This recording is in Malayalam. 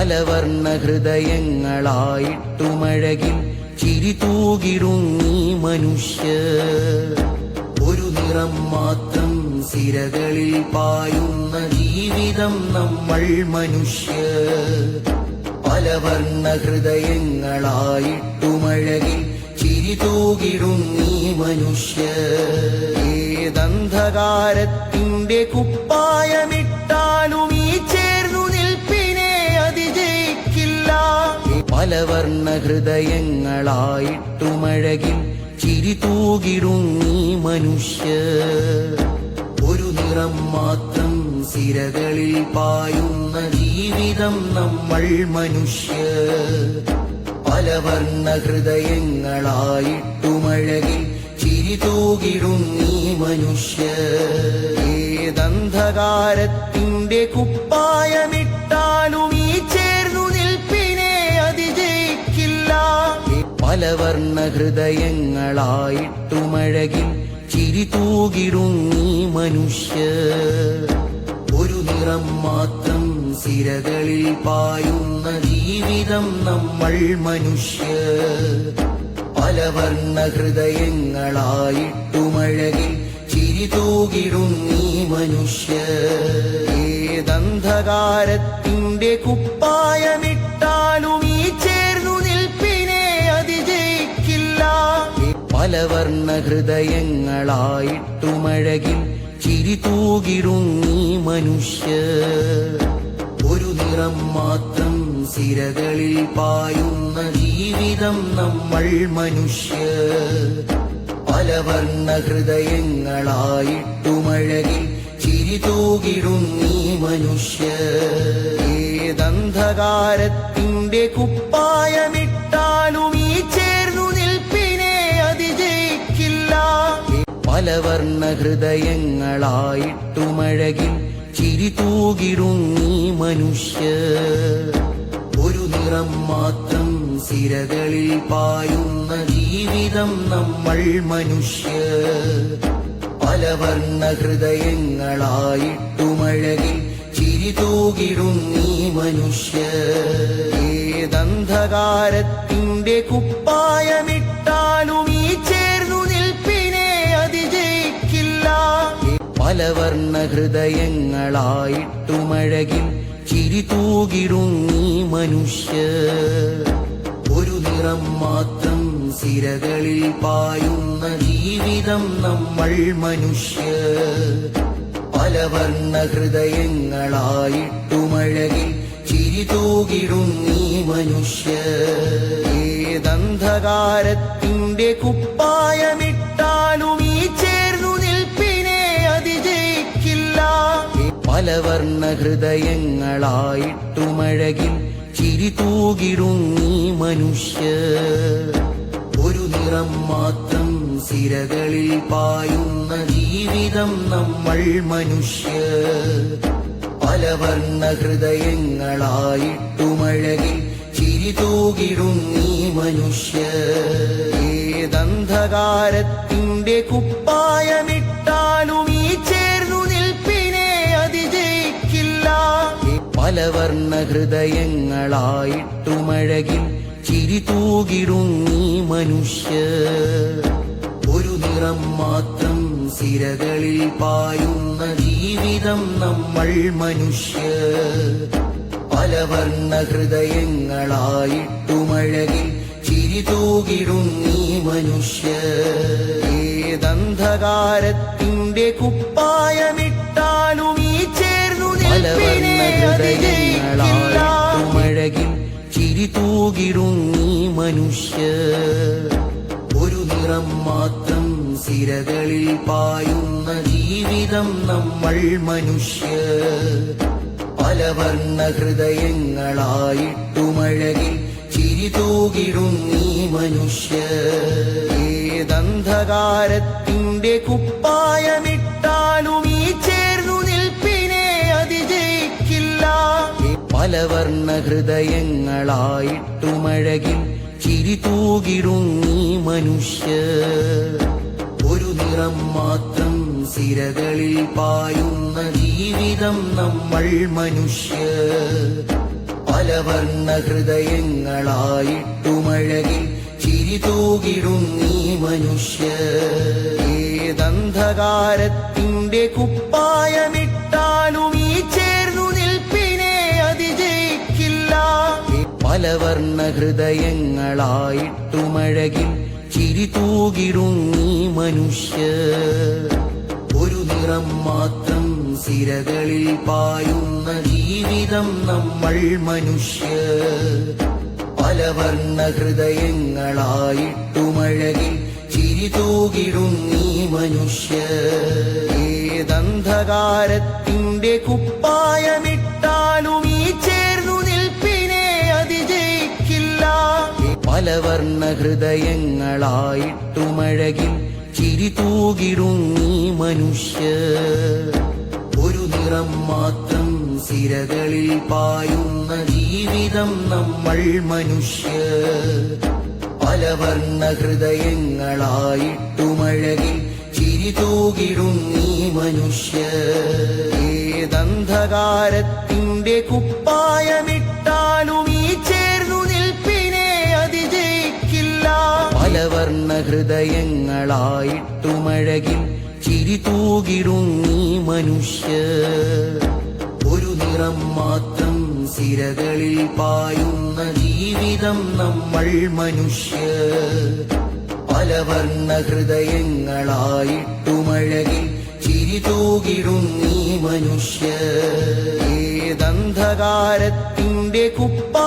പലവർണ ഹൃദയങ്ങളായിട്ടുമഴകിൽ ചിരി തൂകിടുങ്ങി മനുഷ്യ. ഒരു നിറം മാത്രം സിരകളിൽ പായുന്ന ജീവിതം നമ്മൾ മനുഷ്യ. പലവർണ ഹൃദയങ്ങളായിട്ടുമഴകിൽ ചിരി തൂകിടുങ്ങി മനുഷ്യ. ഏതന്ധകാരത്തിന്റെ കുപ്പായമിട്ടാലും പലവർണ ഹൃദയങ്ങളായിട്ടുമഴകിൽ ചിരി തൂകിടുങ്ങി മനുഷ്യ. ഒരു നിറം മാത്രം സിരകളിൽ പായുന്ന ജീവിതം നമ്മൾ മനുഷ്യ. പലവർണ ഹൃദയങ്ങളായിട്ടുമഴകിൽ ചിരി തൂകിടുങ്ങി മനുഷ്യ. ഏതന്ധകാരത്തിന്റെ കുപ്പായമിട്ടാലും പലവർണ ഹൃദയങ്ങളായിട്ടുമഴകിൽ ചിരി തൂകിടുങ്ങി മനുഷ്യ. ഒരു നിറം മാത്രം സിരകളിൽ പായുന്ന ജീവിതം നമ്മൾ മനുഷ്യ. പലവർണ ഹൃദയങ്ങളായിട്ടുമഴകിൽ ചിരി തൂകിടുങ്ങി മനുഷ്യ. ഏതന്ധകാരത്തിന്റെ കുപ്പായമിട്ടാലും പലവർണ ഹൃദയങ്ങളായിട്ടുമഴകിൽ ചിരി തൂകിടുങ്ങി മനുഷ്യ. ഒരു നിറം മാത്രം സിരകളിൽ പായുന്ന ജീവിതം നമ്മൾ മനുഷ്യ. പലവർണ ഹൃദയങ്ങളായിട്ടുമഴകിൽ ചിരി തൂകിടുങ്ങി മനുഷ്യ. ഏതന്ധകാരത്തിന്റെ കുപ്പായമിട്ടാലും പലവർണ ഹൃദയങ്ങളായിട്ടുമഴകിൽ ചിരി തൂകിടുങ്ങി മനുഷ്യ. ഒരു നിറം മാത്രം സിരകളിൽ പായുന്ന ജീവിതം നമ്മൾ മനുഷ്യ. പലവർണ ഹൃദയങ്ങളായിട്ടുമഴകിൽ ചിരി തൂകിടുങ്ങി മനുഷ്യ. ഏതന്ധകാരത്തിന്റെ കുപ്പായമിട്ടാലും പലവർണ ഹൃദയങ്ങളായിട്ടുമഴകിൽ ചിരി തൂകിടുങ്ങി മനുഷ്യ. ഒരു നിറം മാത്രം സിരകളിൽ പായുന്ന ജീവിതം നമ്മൾ മനുഷ്യ. പലവർണ ഹൃദയങ്ങളായിട്ടുമഴകിൽ ചിരി തൂകിടുങ്ങി മനുഷ്യ. ഏതന്ധകാരത്തിന്റെ കുപ്പായമിട്ടാലും പലവർണ ഹൃദയങ്ങളായിട്ടുമഴകിൽ ചിരി തൂകിടുങ്ങി മനുഷ്യ. ഒരു നിറം മാത്രം സിരകളിൽ പായുന്ന ജീവിതം നമ്മൾ മനുഷ്യ. പലവർണ ഹൃദയങ്ങളായിട്ടുമഴകിൽ ചിരി തൂകിടുങ്ങി മനുഷ്യ. ഏതന്ധകാരത്തിന്റെ കുപ്പായമിട്ടാലും പലവർണ ഹൃദയങ്ങളായിട്ടുമഴകിൽ ചിരി തൂകിടുങ്ങി മനുഷ്യ. ഒരു നിറം മാത്രം സിരകളിൽ പായുന്ന ജീവിതം നമ്മൾ മനുഷ്യ. പലവർണ ഹൃദയങ്ങളായിട്ടുമഴകിൽ ചിരി തൂകിടുങ്ങി മനുഷ്യ. ഏതന്ധകാരത്തിന്റെ കുപ്പായമിട്ടാലും ചിരി തൂകിടുങ്ങി മനുഷ്യ. ഒരു നിറം മാത്രം സിരകളിൽ പായുന്ന ജീവിതം നമ്മൾ മനുഷ്യ. പല വർണ ഹൃദയങ്ങളായിട്ടുമഴകിൽ ചിരി തൂകിടുങ്ങി മനുഷ്യ. ഏതന്ധകാരത്തിന്റെ കുപ്പായമിട്ടാലും പലവർണ ഹൃദയങ്ങളായിട്ടുമഴകിൽ ചിരി തൂകിടുങ്ങി മനുഷ്യ. ഒരു നിറം മാത്രം സിരകളിൽ പായുന്ന ജീവിതം നമ്മൾ മനുഷ്യ. പലവർണ ഹൃദയങ്ങളായിട്ടുമഴകിൽ ചിരി തൂകിടുങ്ങി മനുഷ്യ. ഏതന്ധകാരത്തിന്റെ കുപ്പായമിട്ടാലും ഹൃദയങ്ങളായിട്ടുമഴകിൽ ചിരി തൂകിടുങ്ങി മനുഷ്യ. ഒരു നിറം മാത്രം സിരകളിൽ പായുന്ന ജീവിതം നമ്മൾ മനുഷ്യ. പല വർണ ഹൃദയങ്ങളായിട്ടുമഴകിൽ ചിരി തൂകിടുങ്ങി മനുഷ്യ. ഏതന്ധകാരത്തിന്റെ കുപ്പായമിട്ടാലും പലവർണ ഹൃദയങ്ങളായിട്ടുമഴകിൽ ചിരി തൂകിടും നീ മനുഷ്യ. ഒരു നിറം മാത്രം സിരകളിൽ പായുന്ന ജീവിതം നമ്മൾ മനുഷ്യ. പലവർണ ഹൃദയങ്ങളായിട്ടുമഴകിൽ ചിരി തൂകിടും നീ മനുഷ്യ. ഏതന്ധകാരത്തിന്റെ കുപ്പായമിട്ടാലും ഹൃദയങ്ങളായിട്ടുമഴകിൽ ചിരി തൂകിടും നീ മനുഷ്യ. ഒരു നിറം മാത്രം സിരകളിൽ പായുന്ന ജീവിതം നമ്മൾ മനുഷ്യ. പല വർണ ഹൃദയങ്ങളായിട്ടുമഴകിൽ ചിരി തൂകിടും നീ മനുഷ്യ. ഏതന്ധകാരത്തിന്റെ കുപ്പ